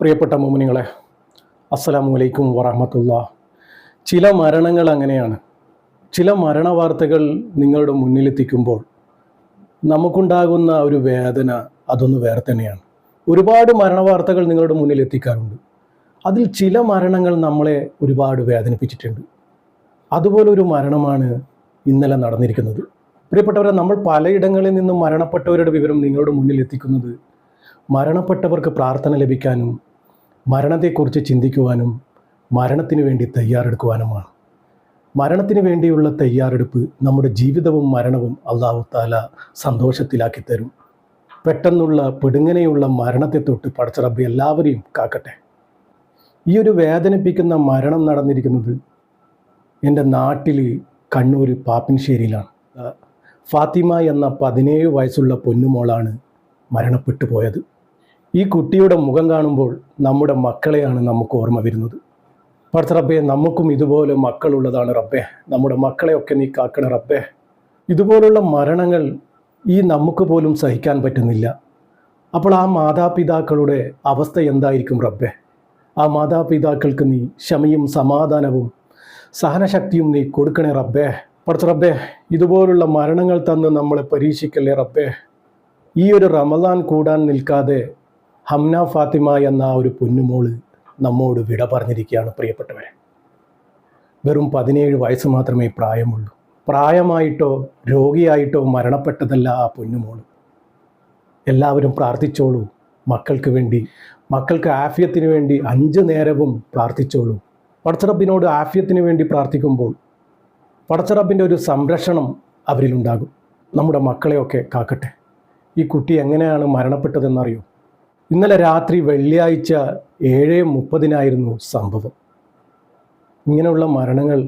പ്രിയപ്പെട്ട മോമിനികളെ അസ്സലാമു അലൈക്കും വറഹമത്തുള്ള. ചില മരണങ്ങൾ അങ്ങനെയാണ്. ചില മരണ വാർത്തകൾ നിങ്ങളുടെ മുന്നിലെത്തിക്കുമ്പോൾ നമുക്കുണ്ടാകുന്ന ഒരു വേദന അതൊന്ന് വേറെ തന്നെയാണ്. ഒരുപാട് മരണ വാർത്തകൾ നിങ്ങളുടെ മുന്നിൽ എത്തിക്കാറുണ്ട് അതിൽ ചില മരണങ്ങൾ നമ്മളെ ഒരുപാട് വേദനിപ്പിച്ചിട്ടുണ്ട്. അതുപോലെ ഒരു മരണമാണ് ഇന്നലെ നടന്നിരിക്കുന്നത്. പ്രിയപ്പെട്ടവരെ നമ്മൾ പലയിടങ്ങളിൽ നിന്നും മരണപ്പെട്ടവരുടെ വിവരം നിങ്ങളുടെ മുന്നിൽ എത്തിക്കുന്നത് മരണപ്പെട്ടവർക്ക് പ്രാർത്ഥന ലഭിക്കാനും മരണത്തെക്കുറിച്ച് ചിന്തിക്കുവാനും മരണത്തിന് വേണ്ടി തയ്യാറെടുക്കുവാനുമാണ്. മരണത്തിന് വേണ്ടിയുള്ള തയ്യാറെടുപ്പ് നമ്മുടെ ജീവിതവും മരണവും അള്ളാഹു താല സന്തോഷത്തിലാക്കി തരും പെട്ടെന്നുള്ള പെടുങ്ങനെയുള്ള മരണത്തെ തൊട്ട് പടച്ചറബ് എല്ലാവരെയും കാക്കട്ടെ. ഈ ഒരു വേദനിപ്പിക്കുന്ന മരണം നടന്നിരിക്കുന്നത് എന്റെ നാട്ടിൽ കണ്ണൂർ പാപ്പിൻശ്ശേരിയിലാണ്. ഫാത്തിമ എന്ന പതിനേഴ് വയസ്സുള്ള പൊന്നുമോളാണ് മരണപ്പെട്ടു പോയത് ഈ കുട്ടിയുടെ മുഖം കാണുമ്പോൾ നമ്മുടെ മക്കളെയാണ് നമുക്ക് ഓർമ്മ വരുന്നത്. പഠിച്ച റബ്ബേ നമുക്കും ഇതുപോലെ മക്കളുള്ളതാണ് റബ്ബേ. നമ്മുടെ മക്കളെയൊക്കെ നീ കാക്കണ റബ്ബേ. ഇതുപോലുള്ള മരണങ്ങൾ ഈ നമുക്ക് പോലും സഹിക്കാൻ പറ്റുന്നില്ല. അപ്പോൾ ആ മാതാപിതാക്കളുടെ അവസ്ഥ എന്തായിരിക്കും റബ്ബേ? ആ മാതാപിതാക്കൾക്ക് നീ ക്ഷമയും സമാധാനവും സഹനശക്തിയും നീ കൊടുക്കണേ റബ്ബേ. പഠിച്ച റബ്ബേ ഇതുപോലുള്ള മരണങ്ങൾ തന്ന് നമ്മളെ പരീക്ഷിക്കല്ലേ റബ്ബേ? ഈ ഒരു റമദാൻ കൂടാൻ നിൽക്കാതെ ഹംന ഫാത്തിമ എന്ന ഒരു പൊന്നുമോൾ നമ്മോട് വിട പറഞ്ഞിരിക്കുകയാണ് പ്രിയപ്പെട്ടവരെ. വെറും പതിനേഴ് വയസ്സ് മാത്രമേ പ്രായമുള്ളൂ. പ്രായമായിട്ടോ രോഗിയായിട്ടോ മരണപ്പെട്ടതല്ല ആ പൊന്നുമോൾ. എല്ലാവരും പ്രാർത്ഥിച്ചോളൂ. മക്കൾക്ക് വേണ്ടി മക്കൾക്ക് ആഫ്യത്തിന് വേണ്ടി അഞ്ച് നേരവും പ്രാർത്ഥിച്ചോളൂ. പടച്ചറബിനോട് ആഫ്യത്തിന് വേണ്ടി പ്രാർത്ഥിക്കുമ്പോൾ പടച്ചറബിന്റെ ഒരു സംരക്ഷണം അവരിലുണ്ടാകും. നമ്മുടെ മക്കളെയൊക്കെ കാക്കട്ടെ. ഈ കുട്ടി എങ്ങനെയാണ് മരണപ്പെട്ടതെന്നറിയോ? ഇന്നലെ രാത്രി വെള്ളിയാഴ്ച ഏഴ് മുപ്പതിനായിരുന്നു സംഭവം. ഇങ്ങനെയുള്ള മരണങ്ങൾ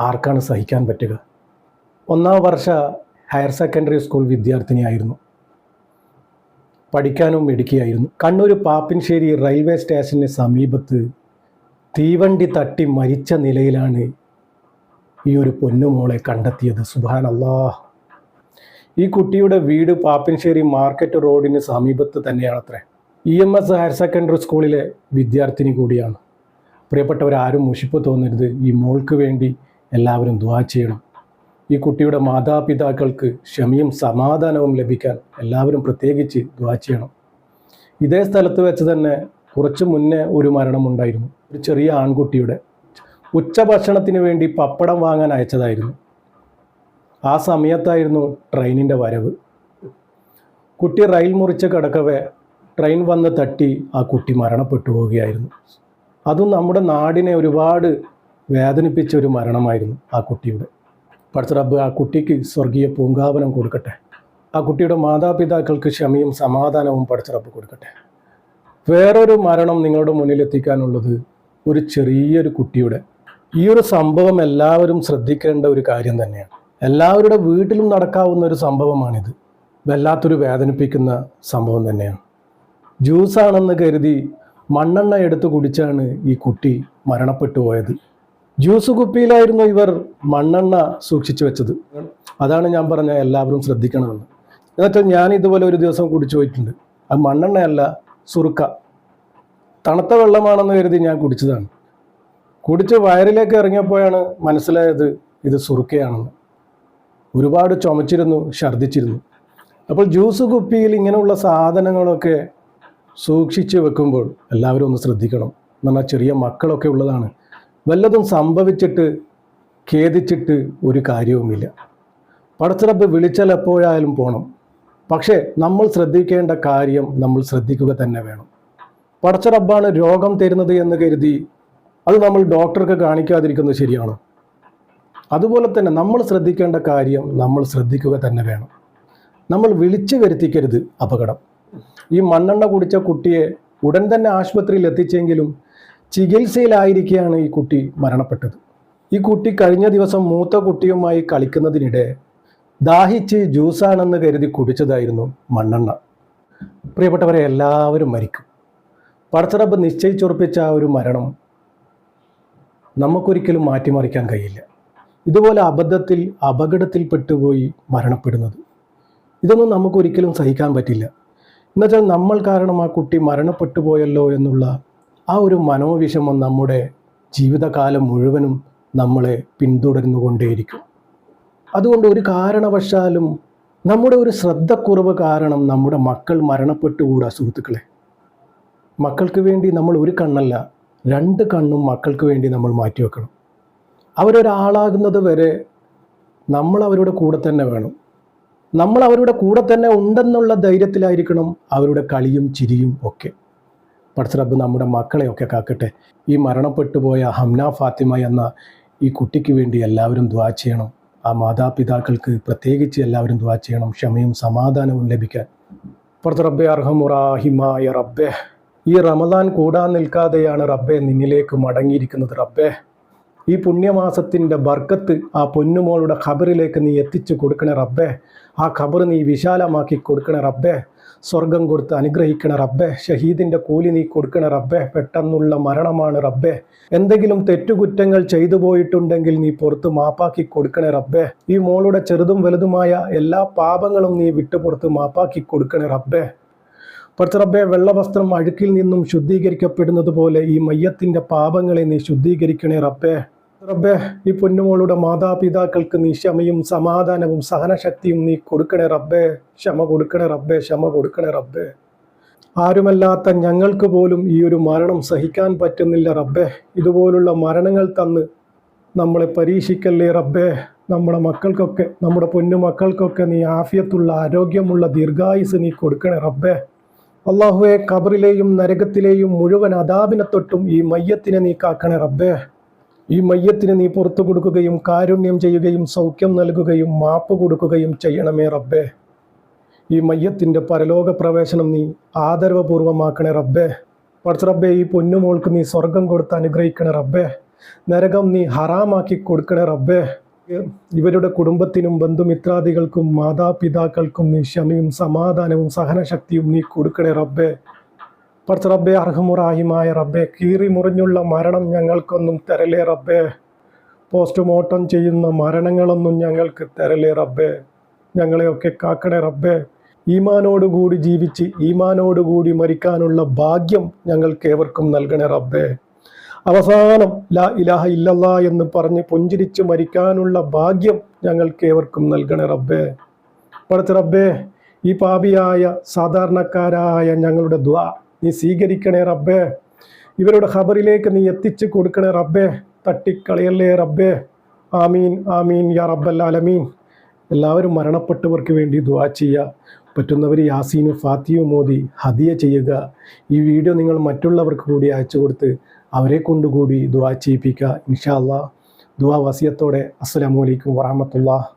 ആർക്കാണ് സഹിക്കാൻ പറ്റുക? ഒന്നാം വർഷ ഹയർ സെക്കൻഡറി സ്കൂൾ വിദ്യാർത്ഥിനിയായിരുന്നു. പഠിക്കാനും മിടുക്കിയായിരുന്നു. കണ്ണൂർ പാപ്പിൻശ്ശേരി റെയിൽവേ സ്റ്റേഷന് സമീപത്ത് തീവണ്ടി തട്ടി മരിച്ച നിലയിലാണ് ഈ ഒരു പൊന്നുമോളെ കണ്ടെത്തിയത്. അള്ളാ ഈ കുട്ടിയുടെ വീട് പാപ്പിൻശ്ശേരി മാർക്കറ്റ് റോഡിന് സമീപത്ത് തന്നെയാണത്രേ. E M S higher secondary സ്കൂളിലെ വിദ്യാർത്ഥിനി കൂടിയാണ്. പ്രിയപ്പെട്ടവരാരും മുഷിപ്പ് തോന്നരുത്. ഈ മോൾക്ക് വേണ്ടി എല്ലാവരും ദ്വാ ചെയ്യണം. ഈ കുട്ടിയുടെ മാതാപിതാക്കൾക്ക് ക്ഷമയും സമാധാനവും ലഭിക്കാൻ എല്ലാവരും പ്രത്യേകിച്ച് ദ്വാ ചെയ്യണം. ഇതേ സ്ഥലത്ത് വെച്ച് തന്നെ കുറച്ച് മുന്നേ ഒരു മരണമുണ്ടായിരുന്നു ഒരു ചെറിയ ആൺകുട്ടിയുടെ ഉച്ചഭക്ഷണത്തിന് വേണ്ടി പപ്പടം വാങ്ങാൻ അയച്ചതായിരുന്നു. ആ സമയത്തായിരുന്നു ട്രെയിനിന്റെ വരവ്. കുട്ടി റെയിൽ മുറിച്ച് കിടക്കവേ ട്രെയിൻ വന്ന് തട്ടി ആ കുട്ടി മരണപ്പെട്ടു പോവുകയായിരുന്നു. അതും നമ്മുടെ നാടിനെ ഒരുപാട് വേദനിപ്പിച്ച ഒരു മരണമായിരുന്നു ആ കുട്ടിയുടെ. പഠിച്ച റബ്ബ് ആ കുട്ടിക്ക് സ്വർഗീയ പൂങ്കാവനം കൊടുക്കട്ടെ. ആ കുട്ടിയുടെ മാതാപിതാക്കൾക്ക് ക്ഷമയും സമാധാനവും പഠിച്ച റബ്ബ് കൊടുക്കട്ടെ. വേറൊരു മരണം നിങ്ങളുടെ മുന്നിൽ എത്തിക്കാനുള്ളത് ഒരു ചെറിയൊരു കുട്ടിയുടെ. ഈ ഒരു സംഭവം എല്ലാവരും ശ്രദ്ധിക്കേണ്ട ഒരു കാര്യം തന്നെയാണ്. എല്ലാവരുടെ വീട്ടിലും നടക്കാവുന്ന ഒരു സംഭവമാണിത്. വല്ലാത്തൊരു വേദനിപ്പിക്കുന്ന സംഭവം തന്നെയാണ്. ജ്യൂസാണെന്ന് കരുതി മണ്ണെണ്ണ എടുത്ത് കുടിച്ചാണ് ഈ കുട്ടി മരണപ്പെട്ടു പോയത്. ജ്യൂസ് കുപ്പിയിലായിരുന്നു ഇവർ മണ്ണെണ്ണ സൂക്ഷിച്ചു വെച്ചത്. അതാണ് ഞാൻ പറഞ്ഞ എല്ലാവരും ശ്രദ്ധിക്കണമെന്ന്. എന്നുവെച്ചാൽ ഞാൻ ഇതുപോലെ ഒരു ദിവസം കുടിച്ചു പോയിട്ടുണ്ട്. അത് മണ്ണെണ്ണയല്ല സുറുക്ക. തണുത്ത വെള്ളമാണെന്ന് കരുതി ഞാൻ കുടിച്ചതാണ്. കുടിച്ച് വയറിലേക്ക് ഇറങ്ങിയപ്പോഴാണ് മനസ്സിലായത് ഇത് സുറുക്കയാണെന്ന്. ഒരുപാട് ചുമച്ചിരുന്നു ഛർദ്ദിച്ചിരുന്നു. അപ്പോൾ ജ്യൂസ് കുപ്പിയിൽ ഇങ്ങനെയുള്ള സാധനങ്ങളൊക്കെ സൂക്ഷിച്ച് വെക്കുമ്പോൾ എല്ലാവരും ഒന്ന് ശ്രദ്ധിക്കണം. എന്ന് പറഞ്ഞാൽ ചെറിയ മക്കളൊക്കെ ഉള്ളതാണ്. വല്ലതും സംഭവിച്ചിട്ട് ഖേദിച്ചിട്ട് ഒരു കാര്യവുമില്ല. പടച്ചിറപ്പ് വിളിച്ചാൽ എപ്പോഴായാലും പോകണം പക്ഷേ നമ്മൾ ശ്രദ്ധിക്കേണ്ട കാര്യം നമ്മൾ ശ്രദ്ധിക്കുക തന്നെ വേണം. പടച്ചിറപ്പാണ് രോഗം തരുന്നത് എന്ന് കരുതി അത് നമ്മൾ ഡോക്ടർക്ക് കാണിക്കാതിരിക്കുന്നത് ശരിയാണോ? അതുപോലെ തന്നെ നമ്മൾ ശ്രദ്ധിക്കേണ്ട കാര്യം നമ്മൾ ശ്രദ്ധിക്കുക തന്നെ വേണം. നമ്മൾ വിളിച്ചു വരുത്തിക്കരുത് അപകടം. ഈ മണ്ണെണ്ണ കുടിച്ച കുട്ടിയെ ഉടൻ തന്നെ ആശുപത്രിയിൽ എത്തിച്ചെങ്കിലും ചികിത്സയിലായിരിക്കെയാണ് ഈ കുട്ടി മരണപ്പെട്ടത്. ഈ കുട്ടി കഴിഞ്ഞ ദിവസം മൂത്ത കുട്ടിയുമായി കളിക്കുന്നതിനിടെ ദാഹിച്ച് ജ്യൂസാണെന്ന് കരുതി കുടിച്ചതായിരുന്നു മണ്ണെണ്ണ. പ്രിയപ്പെട്ടവരെ എല്ലാവരും മരിക്കും. പടച്ചറബ് നിശ്ചയിച്ചുറപ്പിച്ച ആ ഒരു മരണം നമുക്കൊരിക്കലും മാറ്റിമറിക്കാൻ കഴിയില്ല. ഇതുപോലെ അബദ്ധത്തിൽ അപകടത്തിൽ പെട്ടുപോയി മരണപ്പെടുന്നത്. ഇതൊന്നും നമുക്കൊരിക്കലും സഹിക്കാൻ പറ്റില്ല. എന്നുവെച്ചാൽ നമ്മൾ കാരണം ആ കുട്ടി മരണപ്പെട്ടു പോയല്ലോ എന്നുള്ള ആ ഒരു മനോവിഷമം നമ്മുടെ ജീവിതകാലം മുഴുവനും നമ്മളെ പിന്തുടർന്നുകൊണ്ടേയിരിക്കും. അതുകൊണ്ട് ഒരു കാരണവശാലും നമ്മുടെ ഒരു ശ്രദ്ധക്കുറവ് കാരണം നമ്മുടെ മക്കൾ മരണപ്പെട്ടുകൂടാ സുഹൃത്തുക്കളെ. മക്കൾക്ക് വേണ്ടി നമ്മൾ ഒരു കണ്ണല്ല രണ്ട് കണ്ണും മക്കൾക്ക് വേണ്ടി നമ്മൾ മാറ്റിവെക്കണം. അവരൊരാളാകുന്നത് വരെ നമ്മൾ അവരുടെ കൂടെ തന്നെ വേണം. നമ്മൾ അവരുടെ കൂടെ തന്നെ ഉണ്ടെന്നുള്ള ധൈര്യത്തിലായിരിക്കണം അവരുടെ കളിയും ചിരിയും ഒക്കെ. പടച്ചറബ് നമ്മുടെ മക്കളെയൊക്കെ കാക്കട്ടെ. ഈ മരണപ്പെട്ടുപോയ ഹംന ഫാത്തിമ എന്ന ഈ കുട്ടിക്ക് വേണ്ടി എല്ലാവരും ദ്വാ ചെയ്യണം. ആ മാതാപിതാക്കൾക്ക് പ്രത്യേകിച്ച് എല്ലാവരും ദ്വാ ചെയ്യണം. ക്ഷമയും സമാധാനവും ലഭിക്കാൻ. പുറത്ത് അർഹമുറാഹിമായ റബ്ബെ ഈ റമദാൻ കൂടാൻ നിൽക്കാതെയാണ് റബ്ബെ നിന്നിലേക്ക് മടങ്ങിയിരിക്കുന്നത്. റബ്ബെ ഈ പുണ്യമാസത്തിന്റെ ബർക്കത്ത് ആ പൊന്നുമോളുടെ ഖബറിലേക്ക് നീ എത്തിച്ചു കൊടുക്കണേ റബ്ബേ. ആ ഖബർ നീ വിശാലമാക്കി കൊടുക്കണേ റബ്ബേ. സ്വർഗം കൊടുത്ത് അനുഗ്രഹിക്കണ റബ്ബേ. ഷഹീദിന്റെ കൂലി നീ കൊടുക്കണ റബ്ബേ. പെട്ടെന്നുള്ള മരണമാണ് റബ്ബേ. എന്തെങ്കിലും തെറ്റുകുറ്റങ്ങൾ ചെയ്തു പോയിട്ടുണ്ടെങ്കിൽ നീ പുറത്ത് മാപ്പാക്കി കൊടുക്കണേ റബ്ബേ. ഈ മോളുടെ ചെറുതും വലുതുമായ എല്ലാ പാപങ്ങളും നീ വിട്ടുപുറത്ത് മാപ്പാക്കി കൊടുക്കണേ റബ്ബേ. പുറത്ത് റബ്ബെ വെള്ളവസ്ത്രം അഴുക്കിൽ നിന്നും ശുദ്ധീകരിക്കപ്പെടുന്നത് പോലെ ഈ മയ്യത്തിന്റെ പാപങ്ങളെ നീ ശുദ്ധീകരിക്കണേ റബ്ബേ. റബ്ബേ ഈ പൊന്നുമോളുടെ മാതാപിതാക്കൾക്ക് നീ ക്ഷമയും സമാധാനവും സഹനശക്തിയും നീ കൊടുക്കണേ റബ്ബേ. ക്ഷമ കൊടുക്കണേ റബ്ബേ ക്ഷമ കൊടുക്കണേ റബ്ബേ. ആരുമല്ലാത്ത ഞങ്ങൾക്ക് പോലും ഈ ഒരു മരണം സഹിക്കാൻ പറ്റുന്നില്ല റബ്ബേ. ഇതുപോലുള്ള മരണങ്ങൾ തന്ന് നമ്മളെ പരീക്ഷിക്കല്ലേ റബ്ബേ. നമ്മുടെ മക്കൾക്കൊക്കെ നമ്മുടെ പൊന്നു മക്കൾക്കൊക്കെ നീ ആഫിയത്തുള്ള ആരോഗ്യമുള്ള ദീർഘായുസ് നീ കൊടുക്കണേ റബ്ബേ. അള്ളാഹുവെ കബറിലെയും നരകത്തിലെയും മുഴുവൻ അതാപിനെ തൊട്ടും ഈ മയ്യത്തിനെ നീ കാക്കണേ റബ്ബേ. ഈ മയ്യത്തിന് നീ പുറത്തു കൊടുക്കുകയും കാരുണ്യം ചെയ്യുകയും സൗഖ്യം നൽകുകയും മാപ്പ് കൊടുക്കുകയും ചെയ്യണമേ റബ്ബേ. ഈ മയ്യത്തിന്റെ പരലോക പ്രവേശനം നീ ആദരവപൂർവമാക്കണേ റബ്ബേ. പഠിച്ച റബ്ബേ ഈ പൊന്നുമോൾക്ക് നീ സ്വർഗം കൊടുത്ത് അനുഗ്രഹിക്കണേ റബ്ബേ. നരകം നീ ഹറാമാക്കി കൊടുക്കണേ റബ്ബേ. ഇവരുടെ കുടുംബത്തിനും ബന്ധുമിത്രാദികൾക്കും മാതാപിതാക്കൾക്കും നീ ക്ഷമയും സമാധാനവും സഹനശക്തിയും നീ കൊടുക്കണേ റബ്ബെ. പടച്ച റബ്ബെ അർഹമുറാഹിമായ റബ്ബെ കീറി മുറിഞ്ഞുള്ള മരണം ഞങ്ങൾക്കൊന്നും തരലേ റബ്ബെ. പോസ്റ്റ്മോർട്ടം ചെയ്യുന്ന മരണങ്ങളൊന്നും ഞങ്ങൾക്ക് തരലേ റബ്ബെ. ഞങ്ങളെയൊക്കെ കാക്കണേ റബ്ബെ. ഈമാനോടുകൂടി ജീവിച്ച് ഈമാനോടുകൂടി മരിക്കാനുള്ള ഭാഗ്യം ഞങ്ങൾക്ക് ഏവർക്കും നൽകണേ റബ്ബേ. അവസാനം ലാ ഇലാഹ ഇല്ലല്ലാ എന്ന് പറഞ്ഞ് പുഞ്ചിരിച്ച് മരിക്കാനുള്ള ഭാഗ്യം ഞങ്ങൾക്ക് ഏവർക്കും നൽകണേ റബ്ബേ. പടച്ച റബ്ബേ ഈ പാപിയായ സാധാരണക്കാരായ ഞങ്ങളുടെ ദ്വാ നീ സ്വീകരിക്കണേ റബ്ബേ. ഇവരുടെ ഖബറിലേക്ക് നീ എത്തിച്ചു കൊടുക്കണേ റബ്ബേ. തട്ടിക്കളയല്ലേ റബ്ബേ. ആമീൻ ആമീൻ യാ റബ്ബൽ ആലമീൻ. എല്ലാവരും മരണപ്പെട്ടവർക്ക് വേണ്ടി ദുആ ചെയ്യുക പറ്റുന്നവർ യാസീനും ഫാത്തിയും മോദി ഹദിയ ചെയ്യുക. ഈ വീഡിയോ നിങ്ങൾ മറ്റുള്ളവർക്ക് കൂടി അയച്ചു കൊടുത്ത് അവരെ കൊണ്ടുകൂടി ദുവാ ചെയ്യിപ്പിക്കുക. ഇൻഷാ ദുവാ വസിയത്തോടെ അസ്സലാമലൈക്കും വറഹമത്തുള്ള